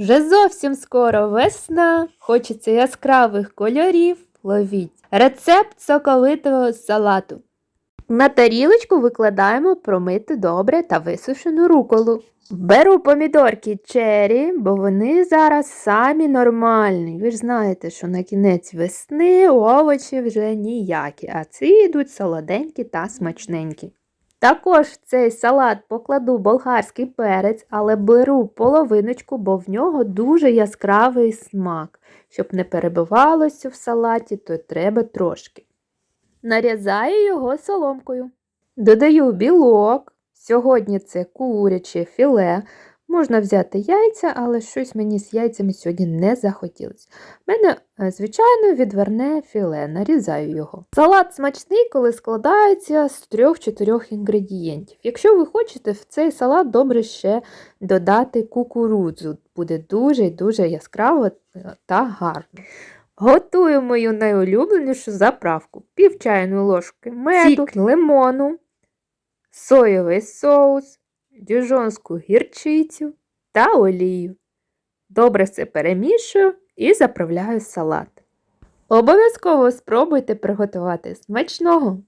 Вже зовсім скоро весна, хочеться яскравих кольорів. Ловіть рецепт соковитого салату. На тарілочку викладаємо промиту добре та висушену руколу. Беру помідорки чері, бо вони зараз самі нормальні. Ви ж знаєте, що на кінець весни овочі вже ніякі, а ці йдуть солоденькі та смачненькі. Також в цей салат покладу болгарський перець, але беру половиночку, бо в нього дуже яскравий смак. Щоб не перебивалося в салаті, то треба трошки. Нарізаю його соломкою. Додаю білок. Сьогодні це куряче філе. Можна взяти яйця, але щось мені з яйцями сьогодні не захотілося. У мене, е, звичайно, відверне філе, нарізаю його. Салат смачний, коли складається з 3-4 інгредієнтів. Якщо ви хочете, в цей салат добре ще додати кукурудзу. Буде дуже і дуже яскраво е, та гарно. Готую мою найулюбленішу заправку: пів чайної ложки меду, Сік лимону, соєвий соус, дюжонську гірчицю та олію. Добре все перемішую і заправляю салат. Обов'язково спробуйте приготувати смачного!